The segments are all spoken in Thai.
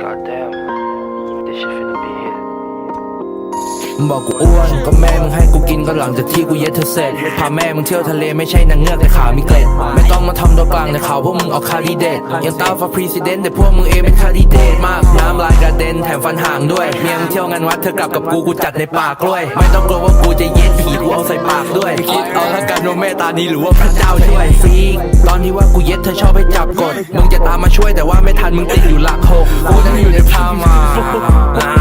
Goddamn, this shit มึงบอกกูอ้วนก็แม่มึงให้กูกินก็หลังจากที่กูเย็ดเธอเสร็จพาแม่มึงเที่ยวทะเลไม่ใช่นางเงือกแต่ขามีเกล็ดไม่ต้องมาทำตัวกลางแต่ข่าวพวกมึงออกคาดีเดตยังตามฟาพรีซิเดนต์แต่พวกมึงเองเป็นคาดีเดตมากน้ำลายกระเด็นแถมฟันห่างด้วยเมียมึงเที่ยวงานวัดเธอกลับกับกูกูจัดในปากกล้วย ไม่ต้องกลัวว่ากูจะเย็ดผีกูเอาใส่ปากด้วยคิดเอาละกันว่าเมตตานี้หรือว่าพระเจ้าช่วยฟีกตอนที่ว่ากูเย็ดเธอชอบให้จับกดมึงจะตามมาช่วยแต่ว่าไม่ทันมึงติดอยู่หลักหกกูนั่งอยู่ในพามา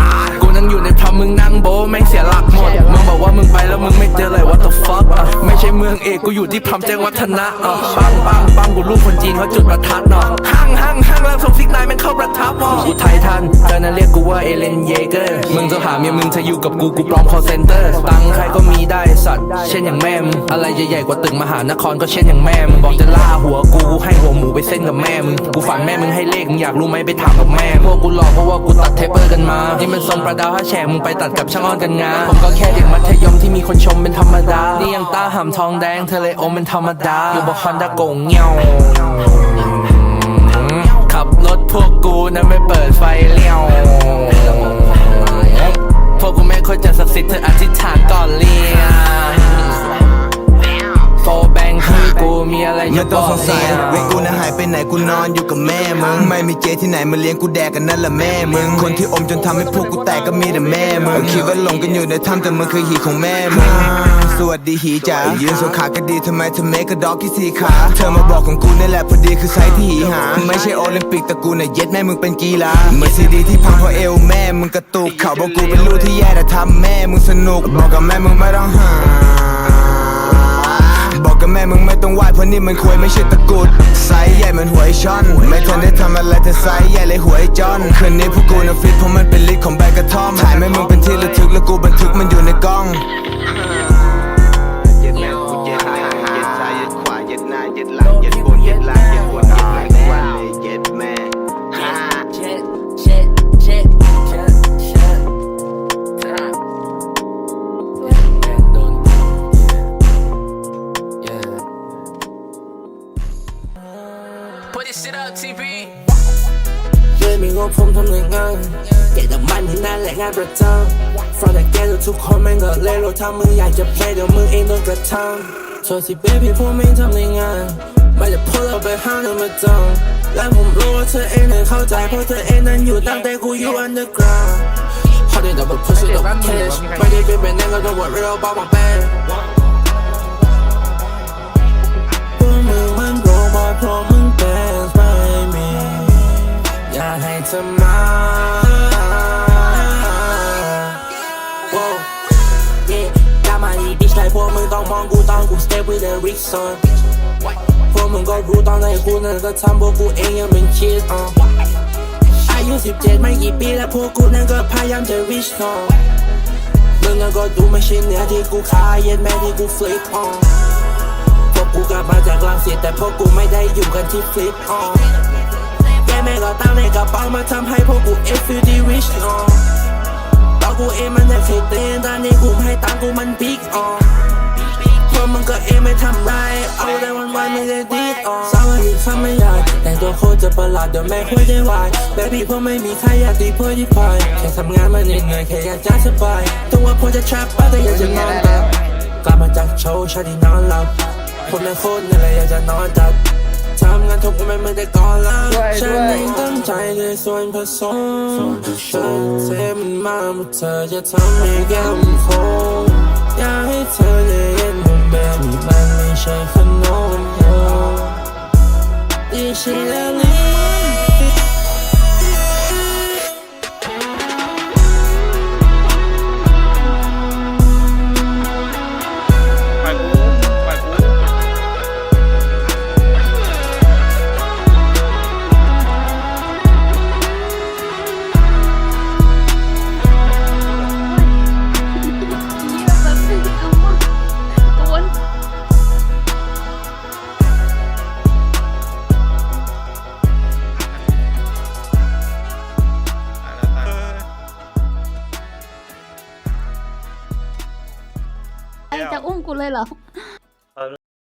กูอยู่ที่พรมแจ้งวัฒนะอะปังปังปังกูลูกคนจีนเขาจุดประทัดเนาะห้างห้างห้างแล้วส่งซิกนายมันเข้าประทับอะกูไททันเธอนั้นเรียกกูว่าเอเลนเยเกอร์มึงจะหาเมียมึงจะอยู่กับกูกูปลอมคอเซนเตอร์ตังใครก็มี สัตว์เช่นอย่างแม่มอะไรใหญ่ๆกว่าตึกมหานครก็เช่นอย่างแม่มบอกจะล่าหัวกูกูให้หัวหมูไปเส้นกับแม่มึงกูฝันแม่มึงให้เลขมึงอยากรู้ไหมไปถามกับแม่พวกกูหลอกเพราะว่ากูตัดเทปเปอร์กันมานี่มันทรงประดาวห้าแฉกมึงไปตัดกับช่างอ้อนกันงาผมก็แค่เด็กมัธยมที่มีคนชมเป็นธรรมดานี่ยังตาหำทองแดงเธอเลยอมเป็นธรรมดาอยู่บอกฮอนด้าโกงเงี้ยวขับรถพวกกูนะไม่เปิดไฟเลี้ยวพวกกูไม่ค่อยจะศักดิ์สิทธิ์เธออธิษฐานก่อนเลี้ยโไรจะไม่บต้อองกสงสัยเนี่ยเว้ยกูนะหายไปไหนกูนอนอยู่กับแม่มึงไม่มีเจที่ไหนมาเลี้ยงกูแดกกันนั่นแหละแม่มึงคนที่อมจนทำให้พวกกูแตกก็มีแต่แม่มึงคิดว่าหลงกันอยู่ในถ้ำแต่มันคือหีของแม่มึงสวัสดีหีจ๋ายืนสวนขาก็ดีทำไมเธอเมกะด็อกที่สี่ขาเธอมาบอกของกูนี่แหละพอดีคือไซส์ที่หีหาไม่ใช่โอลิมปิกแต่กูเนี่ยเย็ดแม่มึงเป็นกีฬาเหมือนซีดีที่พังเพราะเอวแม่มึงกระตุกเขาบอกกูเป็นลูกที่แย่แต่ทำแม่มึงสนุกบอกกับแม่มึงไม่ต้องหา บอกกับแม่มึงไม่ต้องไหวเพราะนี่มันควยไม่ใช่ตะกุดไซส์ใหญ่เหมือนหัวไอช่อน ไม่ทันได้ทำอะไรเธอไซส์ใหญ่เลยหัวไอจอน คืนนี้พวกกูน่ะฟิตเพราะมันเป็นลิตของใบกระท่อมถ่ายแม่มึงเป็นที่ระทึกแล้วกูบันทึกมันอยู่ในกล้อง this shit up, TP. ช่วยมีงบผมทำหน่วยงานเก็บดอกมันที่นั่นแหละงานประจำ From the ghetto ทุกคนแม่งก็เล่นรถถ้ามึงอยากจะ play เดี๋ยวมึงเองโดนกระทำโทษสิ baby พวกไม่ทำในงานไม่ได้พูดเราไปห้างเดินมาจองและผมรู้ว่าเธอเองนั้นเข้าใจเพราะเธอเองนั้นอยู่ตั้งแต่กูอยู่ underground เขาได้ double push it double cash ไม่ได้เป็นแบบนั้นก็ต้อง worry about my band พ กูตอนกู stay with the rich son พวกมึงก็รู้ตอนไหนกูนั้นก็ทำพวกกูเองยังเป็นคิดอะอายุ 17 ไม่กี่ปีแล้วพวกกูนั้นก็พยายามจะ reach ต่อมึงนั้นก็ดูไม่ใช่เนื้อที่กูขายเย็นแม่ที่กู flip on พวกกูกลับมาจากลังสิตแต่พวกกูไม่ได้อยู่กันที่ฟลิปออแกแม่ก็ตั้งในกระเป๋ามาทำให้พวกกูเอฟฟิดีริชออตอนกูเองมันได้ฟิตเต้นตอนนี้กูไม่ให้ตังกูมันบิ๊กออพว กมึงก็เองไม่ทำไร เอาแต่วันวันๆไม่ได้ดีดออสาวอีกทำไม่ยากแต่งตัวโคตรจะประหลาดเดี๋ยวแม่คุยได้วายแบบนี้พวกไม่มีใครอยากตีพวกที่พายแค่ทำงานมาเหนื่อยๆแค่อยากจะสบายตัวพวกจะ trap บ้างแต่อยากจะนอนหลับกลับมาจากโชว์ชาดีนอนหลับผมเลยโคตรเหนื่อยอยากจะนอนตัดทำงานทุกวันไม่ได้ก่อนละฉันเองตั้งใจด้วยส่วนผสมฉันเทมันมาเมื่อเธอจะทำให้แก้มโคงอยากให้เธอได้เห็น ว่าแบบนี้มันไม่ใเลยเหรอ